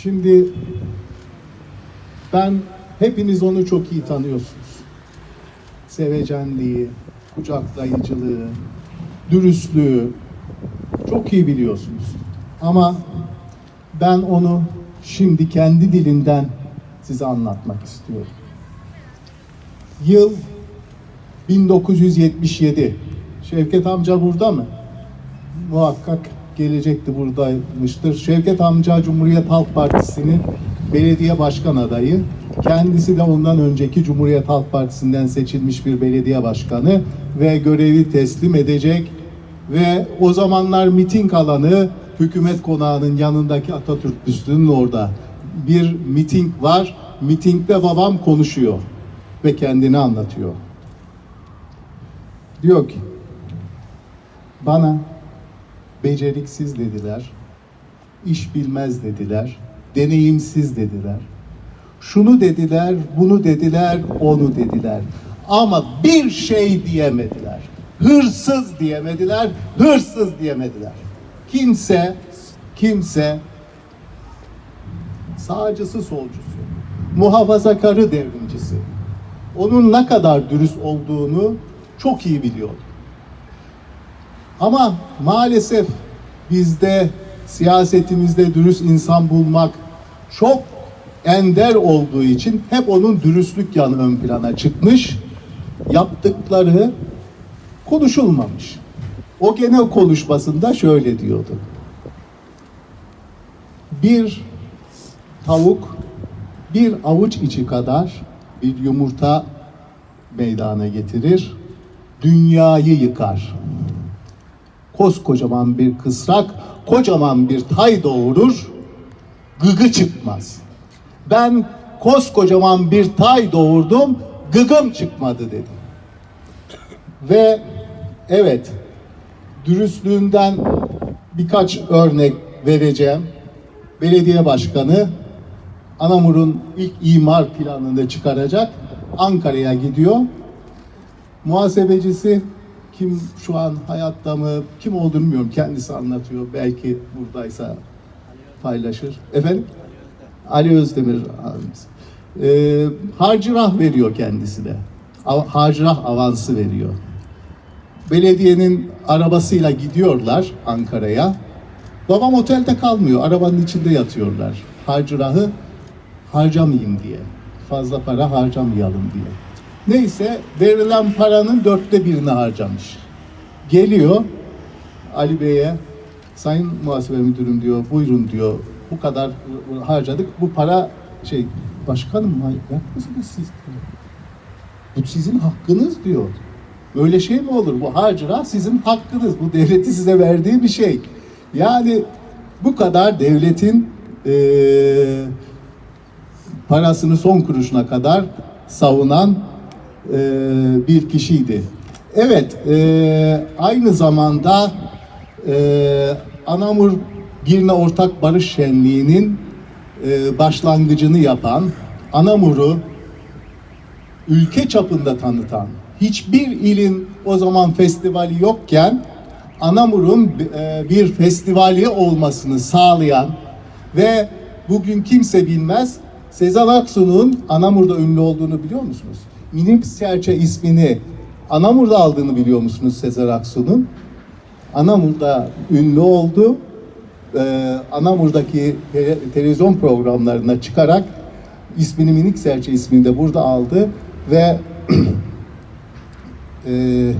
Şimdi ben hepiniz onu çok iyi tanıyorsunuz. Sevecenliği, kucaklayıcılığı, dürüstlüğü çok iyi biliyorsunuz. Ama ben onu şimdi kendi dilinden size anlatmak istiyorum. Yıl 1977. Şevket amca burada mı? Muhakkak gelecekti buradaymıştır. Şevket amca Cumhuriyet Halk Partisi'nin belediye başkan adayı. Kendisi de ondan önceki Cumhuriyet Halk Partisi'nden seçilmiş bir belediye başkanı ve görevi teslim edecek ve o zamanlar miting alanı hükümet konağının yanındaki Atatürk büstünün orada. Bir miting var. Mitingde babam konuşuyor ve kendini anlatıyor. Diyor ki bana beceriksiz dediler, iş bilmez dediler, deneyimsiz dediler. Şunu dediler, bunu dediler, onu dediler. Ama bir şey diyemediler. Hırsız diyemediler, hırsız diyemediler. Kimse, kimse sağcısı solcusu, muhafazakarı devrimcisi, onun ne kadar dürüst olduğunu çok iyi biliyordu. Ama maalesef bizde siyasetimizde dürüst insan bulmak çok ender olduğu için hep onun dürüstlük yanı ön plana çıkmış. Yaptıkları konuşulmamış. O gene konuşmasında şöyle diyordu. Bir tavuk bir avuç içi kadar bir yumurta meydana getirir, dünyayı yıkar. Koskocaman bir kısrak, kocaman bir tay doğurur, gıgı çıkmaz. Ben koskocaman bir tay doğurdum, gıgım çıkmadı dedi. Ve evet, dürüstlüğünden birkaç örnek vereceğim. Belediye başkanı Anamur'un ilk imar planını çıkaracak. Ankara'ya gidiyor. Muhasebecisi kim şu an hayatta mı, kim olduğunu bilmiyorum. Kendisi anlatıyor. Belki buradaysa paylaşır. Efendim? Ali Özdemir abimiz. Ee, harcırah veriyor kendisine. Harcırah avansı veriyor. Belediyenin arabasıyla gidiyorlar Ankara'ya. Babam otelde kalmıyor. Arabanın içinde yatıyorlar. Harcırahı harcamayayım diye. Fazla para harcamayalım diye. Neyse verilen paranın dörtte birini harcamış. Geliyor Ali Bey'e Sayın Muhasebe Müdürüm diyor buyurun diyor bu kadar harcadık bu para şey başkanım manyak mısınız siz diyor. Bu sizin hakkınız diyor. Böyle şey mi olur? Bu harcırah sizin hakkınız. Bu devleti size verdiği bir şey. Yani bu kadar devletin eee parasını son kuruşuna kadar savunan e, bir kişiydi. Evet, e, aynı zamanda e, Anamur Girne Ortak Barış Şenliği'nin e, başlangıcını yapan, Anamur'u ülke çapında tanıtan, hiçbir ilin o zaman festivali yokken Anamur'un e, bir festivali olmasını sağlayan ve bugün kimse bilmez Sezen Aksu'nun Anamur'da ünlü olduğunu biliyor musunuz? Minik Serçe ismini Anamur'da aldığını biliyor musunuz Sezen Aksu'nun? Anamur'da ünlü oldu. Ee, Anamur'daki te- televizyon programlarına çıkarak ismini Minik Serçe ismini de burada aldı ve e,